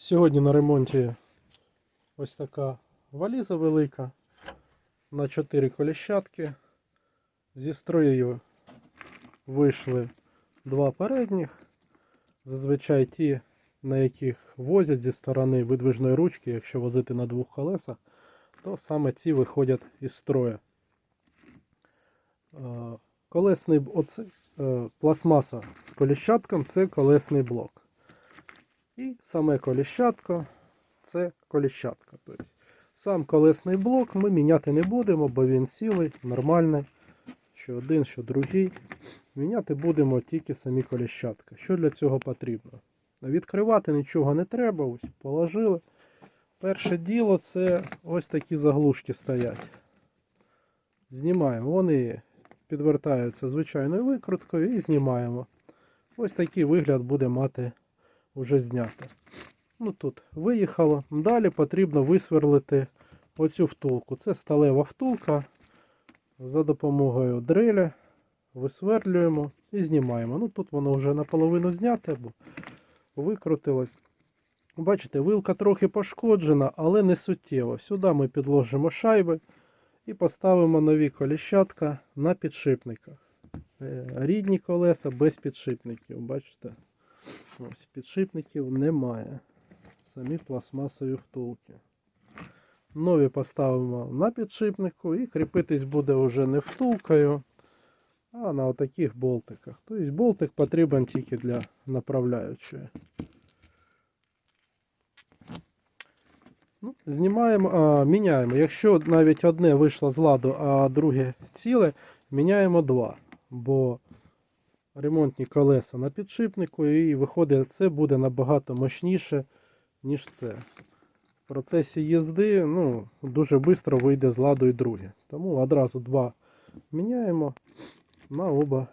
Сьогодні на ремонті ось така валіза велика на 4 коліщатки. Зі строєю вийшли два передніх. Зазвичай ті, на яких возять зі сторони видвижної ручки, якщо возити на двох колесах, то саме ці виходять із строю. Е, Колесний оце, е, пластмаса з коліщатком це колесний блок. І саме коліщатко це коліщатка. Тобто сам колесний блок ми міняти не будемо, бо він цілий, нормальний. Що один, що другий. Міняти будемо тільки самі коліщатка. Що для цього потрібно? Відкривати нічого не треба, ось положили. Перше діло це ось такі заглушки стоять. Знімаємо. Вони підвертаються звичайною викруткою і знімаємо. Ось такий вигляд буде мати вже знято. Ну тут виїхало. Далі потрібно висверлити оцю втулку. Це сталева втулка. За допомогою дриля висверлюємо і знімаємо. Ну тут воно вже наполовину зняте, бо викрутилось. Бачите, вилка трохи пошкоджена, але не суттєво. Сюди ми підложимо шайби і поставимо нові коліщатка на підшипниках. Е, Рідні колеса без підшипників. Бачите? Ось підшипників немає. Самі пластмасові втулки. Нові поставимо на підшипнику і кріпитись буде вже не втулкою, а на отаких болтиках. Тобто болтик потрібен тільки для направляючої. Ну, знімаємо, а, міняємо. Якщо навіть одне вийшло з ладу, а друге ціле, міняємо два. Бо ремонтні колеса на підшипнику, і виходить, це буде набагато мощніше, ніж це. В процесі їзди ну, дуже швидко вийде з ладу і друге. Тому одразу два міняємо на оба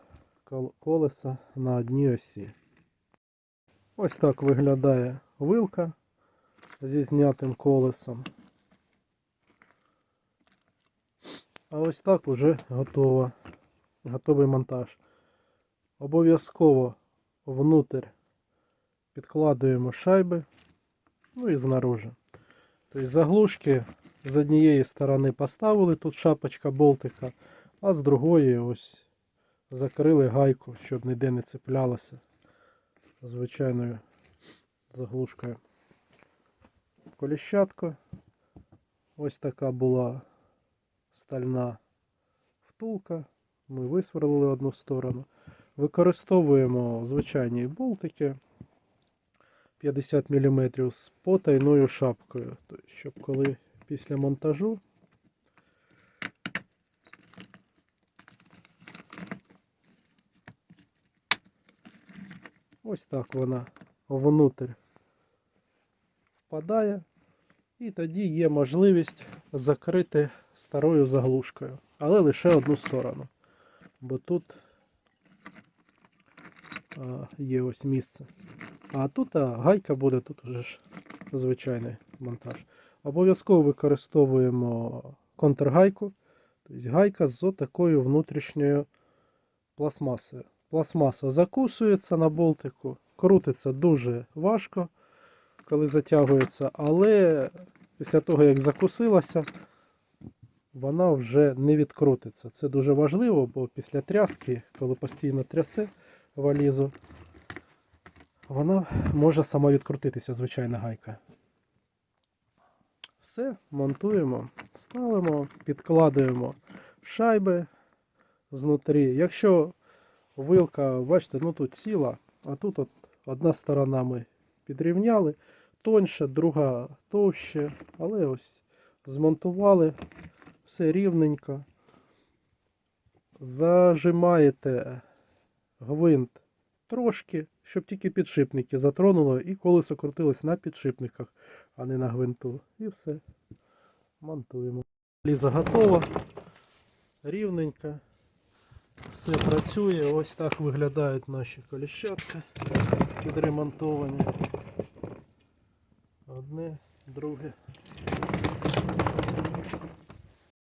колеса на одній осі. Ось так виглядає вилка зі знятим колесом. А ось так вже готово. Готовий монтаж. Обов'язково внутрь підкладуємо шайби, ну і знаружи. Тобто заглушки з однієї сторони поставили, тут шапочка болтика, а з другої ось закрили гайку, щоб ніде не цеплялося звичайною заглушкою. Коліщатка. Ось така була стальна втулка. Ми висверлили одну сторону. Використовуємо звичайні болтики 50 мм з потайною шапкою. Щоб коли після монтажу ось так вона внутрь впадає. І тоді є можливість закрити старою заглушкою, але лише одну сторону. Бо тут є ось місце. А тут а, гайка буде, тут вже ж звичайний монтаж. Обов'язково використовуємо контргайку, тобто гайка з такою внутрішньою пластмасою. Пластмаса закусується на болтику, крутиться дуже важко, коли затягується, але після того, як закусилася, вона вже не відкрутиться. Це дуже важливо, бо після тряски, коли постійно трясе валізу, вона може сама відкрутитися, звичайна гайка. Все, монтуємо, ставимо, підкладуємо шайби знутрі. Якщо вилка, бачите, ну тут ціла, а тут от одна сторона ми підрівняли, тоньше, друга товще, але ось змонтували все рівненько. Зажимаєте гвинт трошки, щоб тільки підшипники затронуло і колесо крутилось на підшипниках, а не на гвинту. І все. Монтуємо. Ліза готова. Рівненько. Все працює. Ось так виглядають наші коліщатка підремонтовані. Одне, друге.